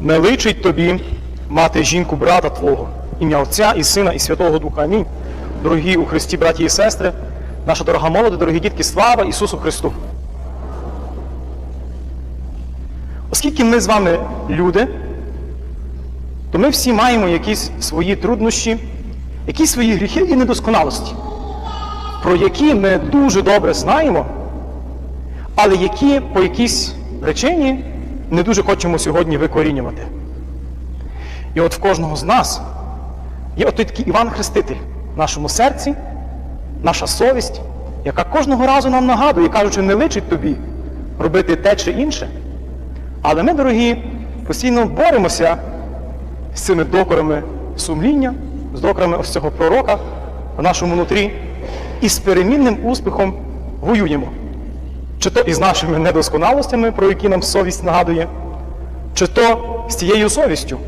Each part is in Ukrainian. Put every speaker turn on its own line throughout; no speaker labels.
Не личить тобі мати жінку брата твого, ім'я Отця і Сина, і Святого Духа. Амінь. Дорогі у Христі, браті і сестри, наша дорога молода, дорогі дітки, слава Ісусу Христу! Оскільки ми з вами люди, то ми всі маємо якісь свої труднощі, якісь свої гріхи і недосконалості, про які ми дуже добре знаємо, але які по якійсь причині не дуже хочемо сьогодні викорінювати. І от в кожного з нас є от той такий Іван Хреститель в нашому серці, наша совість, яка кожного разу нам нагадує, кажучи, не личить тобі робити те чи інше. Але ми, дорогі, постійно боремося з цими докорами сумління, з докорами ось цього пророка в нашому нутрі і з перемінним успіхом воюємо. Чи то із нашими недосконалостями, про які нам совість нагадує, чи то з тією совістю,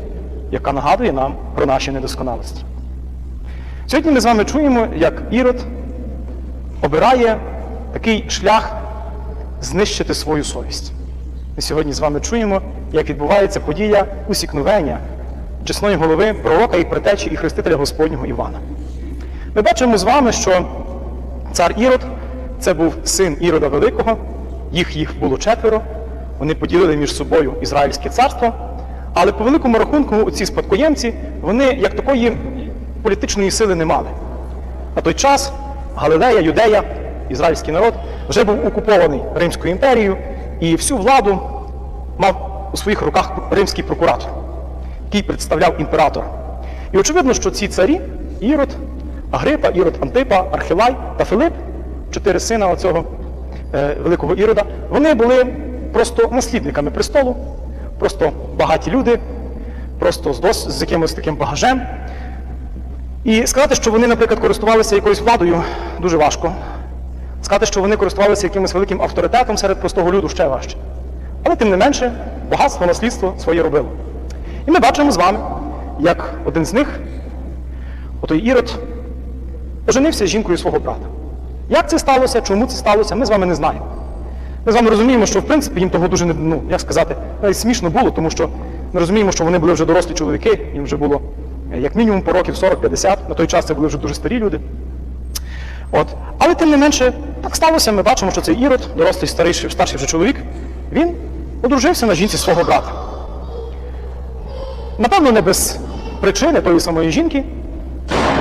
яка нагадує нам про наші недосконалості. Сьогодні ми з вами чуємо, як Ірод обирає такий шлях знищити свою совість. Ми сьогодні з вами чуємо, як відбувається подія усікновення чесної голови пророка і притечі і хрестителя Господнього Івана. Ми бачимо з вами, що цар Ірод це був син Ірода Великого, їх їх було четверо, вони поділили між собою Ізраїльське царство, але по великому рахунку ці спадкоємці, вони як такої політичної сили не мали. На той час Галилея, Юдея, ізраїльський народ вже був окупований Римською імперією, і всю владу мав у своїх руках римський прокуратор, який представляв імператора. І очевидно, що ці царі Ірод, Агрипа, Ірод Антипа, Архилай та Филип, чотири сина оцього е, великого Ірода, вони були просто наслідниками престолу, просто багаті люди, просто з, дос, з якимось таким багажем. І сказати, що вони, наприклад, користувалися якоюсь владою, дуже важко. Сказати, що вони користувалися якимось великим авторитетом серед простого люду ще важче. Але тим не менше, багатство, наслідство своє робило. І ми бачимо з вами, як один з них, отой Ірод, оженився з жінкою свого брата. Як це сталося, чому це сталося, ми з вами не знаємо. Ми з вами розуміємо, що в принципі їм того дуже не, ну, як сказати, смішно було, тому що ми розуміємо, що вони були вже дорослі чоловіки, їм вже було е, як мінімум по років 40-50, на той час це були вже дуже старі люди. От. Але тим не менше, так сталося, ми бачимо, що цей Ірод, дорослий старіший, старший вже чоловік, він одружився на жінці свого брата. Напевно, не без причини тої самої жінки,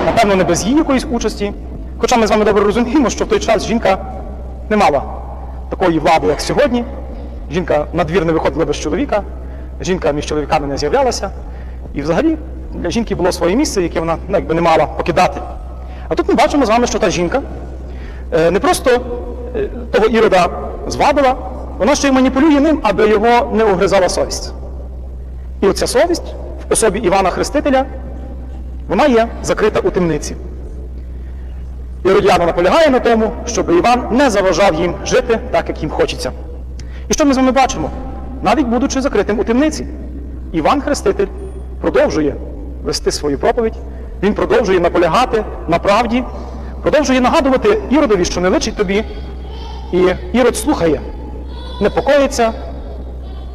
напевно, не без її якоїсь участі. Хоча ми з вами добре розуміємо, що в той час жінка не мала такої влади, як сьогодні. Жінка на двір не виходила без чоловіка, жінка між чоловіками не з'являлася. І взагалі для жінки було своє місце, яке вона ну, якби не мала покидати. А тут ми бачимо з вами, що та жінка е, не просто е, того ірода звабила, вона ще й маніпулює ним, аби його не угризала совість. І оця совість в особі Івана Хрестителя, вона є закрита у темниці. Іродіана наполягає на тому, щоб Іван не заважав їм жити так, як їм хочеться. І що ми з вами бачимо? Навіть будучи закритим у темниці, Іван Хреститель продовжує вести свою проповідь, він продовжує наполягати на правді, продовжує нагадувати Іродові, що не личить тобі. І Ірод слухає, непокоїться,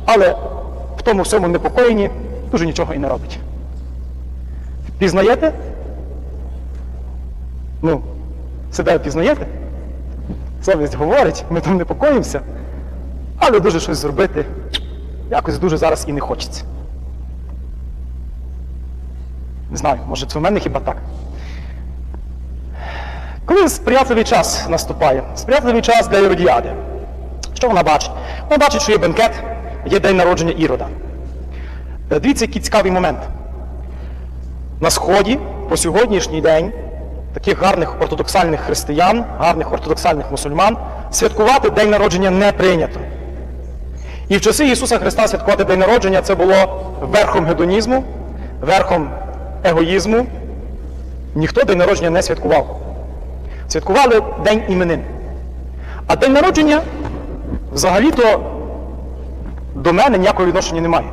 але в тому всьому непокоєнні дуже нічого і не робить. Пізнаєте? Ну, себе пізнаєте? Совість говорить, ми там непокоїмося, але дуже щось зробити якось дуже зараз і не хочеться. Не знаю, може це в мене хіба так. Коли сприятливий час наступає, сприятливий час для Іродіади, що вона бачить? Вона бачить, що є бенкет, є день народження Ірода. Е, Дивіться, який цікавий момент. На Сході по сьогоднішній день таких гарних ортодоксальних християн, гарних ортодоксальних мусульман святкувати день народження не прийнято. І в часи Ісуса Христа святкувати день народження це було верхом гедонізму, верхом егоїзму. Ніхто день народження не святкував. Святкували день іменин. А день народження взагалі-то до мене ніякого відношення немає.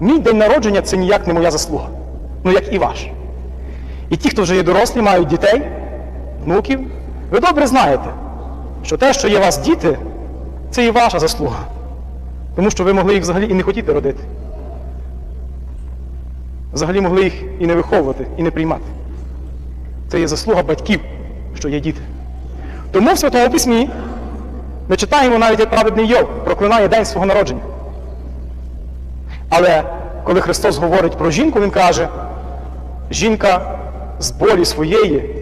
Мій день народження це ніяк не моя заслуга. Ну як і ваш. І ті, хто вже є дорослі, мають дітей, внуків, ви добре знаєте, що те, що є у вас діти, це і ваша заслуга. Тому що ви могли їх взагалі і не хотіти родити. взагалі могли їх і не виховувати, і не приймати. Це є заслуга батьків, що є діти. Тому в Святому Письмі ми читаємо навіть як праведний Йов проклинає день свого народження. Але коли Христос говорить про жінку, Він каже, жінка з болі своєї,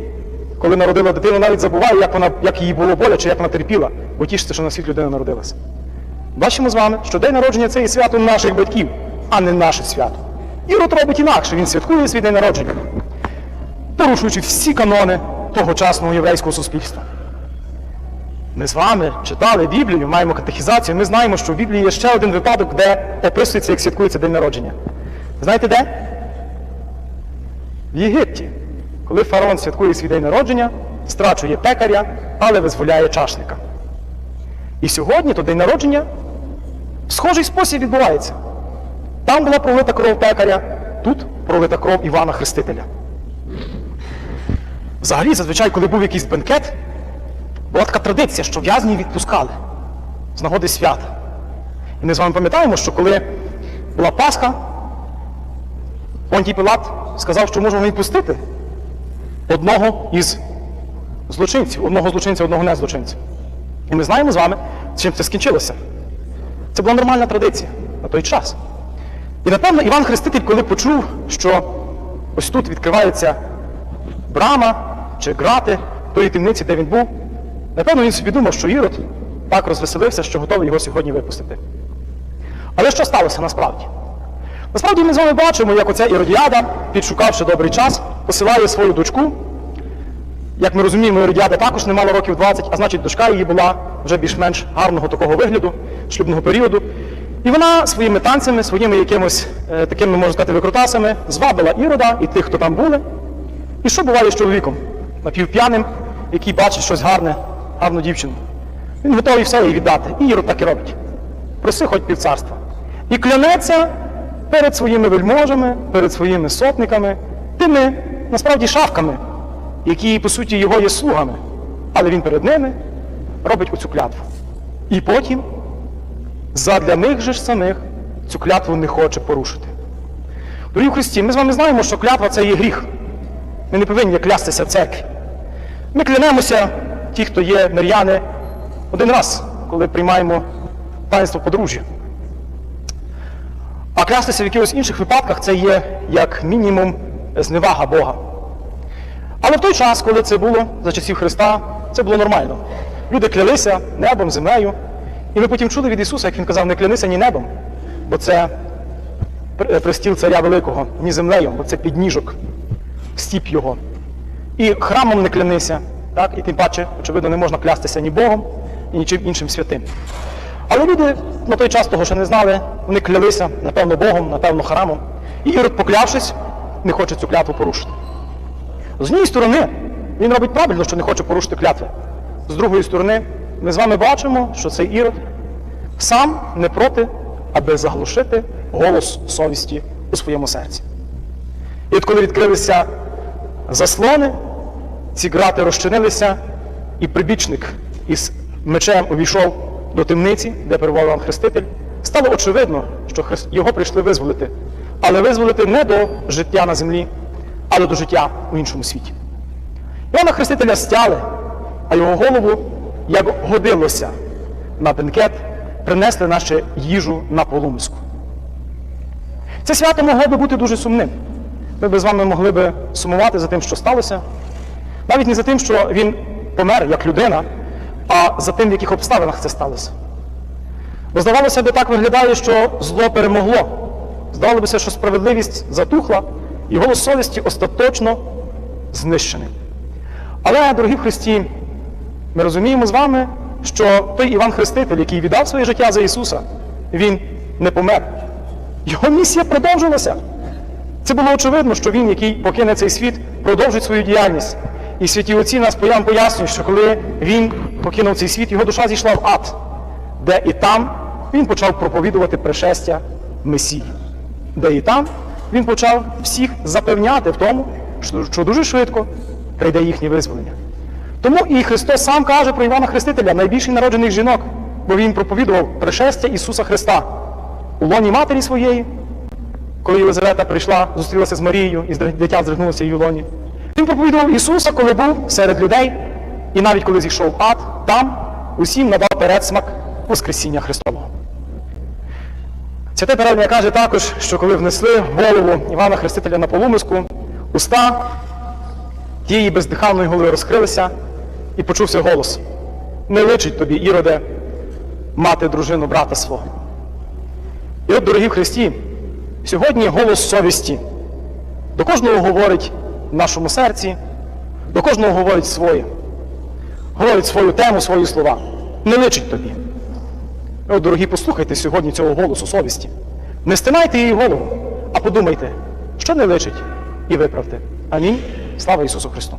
коли народила дитину, навіть забуває, як, вона, як їй було боляче, як вона терпіла, бо тішиться, що на світ людина народилася. Бачимо з вами, що день народження це і свято наших батьків, а не наше свято. Ірод робить інакше, він святкує свій день народження, порушуючи всі канони тогочасного єврейського суспільства. Ми з вами читали Біблію, маємо катехізацію, ми знаємо, що в Біблії є ще один випадок, де описується, як святкується день народження. Знаєте де? В Єгипті, коли фараон святкує свій день народження, страчує пекаря, але визволяє чашника. І сьогодні то день народження в схожий спосіб відбувається. Там була пролита кров пекаря, тут пролита кров Івана Хрестителя. Взагалі, зазвичай, коли був якийсь бенкет, була така традиція, що в'язнів відпускали з нагоди свята. І ми з вами пам'ятаємо, що коли була Пасха, Понтій Пилат сказав, що можемо відпустити одного із злочинців, одного злочинця, одного не злочинця. І ми знаємо з вами, чим це скінчилося. Це була нормальна традиція на той час. І напевно Іван Хреститель, коли почув, що ось тут відкривається брама чи грати тої темниці, де він був, напевно, він собі думав, що Ірод так розвеселився, що готовий його сьогодні випустити. Але що сталося насправді? Насправді ми з вами бачимо, як оця Іродіада, підшукавши добрий час, посилає свою дочку. Як ми розуміємо, Іродіада також не мала років 20, а значить дочка її була вже більш-менш гарного такого вигляду, шлюбного періоду. І вона своїми танцями, своїми якимось е, такими, можна сказати, викрутасами звабила Ірода і тих, хто там були. І що буває з чоловіком, напівп'яним, який бачить щось гарне, гарну дівчину. Він готовий все їй віддати. І Ірод так і робить. Проси хоч півцарства. І клянеться перед своїми вельможами, перед своїми сотниками, тими, насправді, шавками, які, по суті, його є слугами. Але він перед ними робить оцю клятву. І потім задля них же ж самих цю клятву не хоче порушити. Дорогі в Христі, ми з вами знаємо, що клятва це є гріх. Ми не повинні клястися в церкві. Ми клянемося, ті, хто є миряни, один раз, коли приймаємо таїнство подружжя. А клястися в якихось інших випадках це є як мінімум зневага Бога. Але в той час, коли це було за часів Христа, це було нормально. Люди клялися небом, землею. І ми потім чули від Ісуса, як Він казав, не клянися ні небом, бо це пр- престіл царя Великого, ні землею, бо це підніжок, стіп його. І храмом не клянися, так? і тим паче, очевидно, не можна клястися ні Богом, ні нічим іншим святим. Але люди на той час того ще не знали, вони клялися, напевно, Богом, напевно, храмом. І Ірод, поклявшись, не хоче цю клятву порушити. З однієї сторони, він робить правильно, що не хоче порушити клятви. З другої сторони, ми з вами бачимо, що цей Ірод сам не проти, аби заглушити голос совісті у своєму серці. І от коли відкрилися заслони, ці грати розчинилися, і прибічник із мечем увійшов до темниці, де перебував Хреститель, стало очевидно, що його прийшли визволити. Але визволити не до життя на землі, але до життя у іншому світі. Івана Хрестителя стяли, а його голову, як годилося на бенкет, принесли наче їжу на полумиску. Це свято могло би бути дуже сумним. Ми б з вами могли би сумувати за тим, що сталося, навіть не за тим, що він помер як людина, а за тим, в яких обставинах це сталося. Бо здавалося би, так виглядає, що зло перемогло. Здавалося, що справедливість затухла, і голос совісті остаточно знищений. Але, дорогі Христі, ми розуміємо з вами, що той Іван Хреститель, який віддав своє життя за Ісуса, він не помер. Його місія продовжилася. Це було очевидно, що він, який покине цей світ, продовжить свою діяльність. І святі отці нас пояснюють, що коли він покинув цей світ, його душа зійшла в ад, де і там він почав проповідувати пришестя Месії, де і там він почав всіх запевняти в тому, що, дуже швидко прийде їхнє визволення. Тому і Христос сам каже про Івана Хрестителя, найбільший народжених жінок, бо він проповідував пришестя Ісуса Христа у лоні матері своєї, коли Єлизавета прийшла, зустрілася з Марією і дитя здригнулося її в лоні. Він проповідував Ісуса, коли був серед людей, і навіть коли зійшов ад, там усім надав передсмак Воскресіння Христового. Святе Передня каже також, що коли внесли голову Івана Хрестителя на полумиску, уста тієї бездиханної голови розкрилися і почувся голос. Не личить тобі, Іроде, мати дружину брата свого. І от, дорогі в Христі, сьогодні голос совісті до кожного говорить в нашому серці, до кожного говорить своє. Говорить свою тему, свої слова. Не личить тобі. От, дорогі, послухайте сьогодні цього голосу совісті. Не стинайте її голову, а подумайте, що не личить, і виправте. Амінь. Слава Ісусу Христу!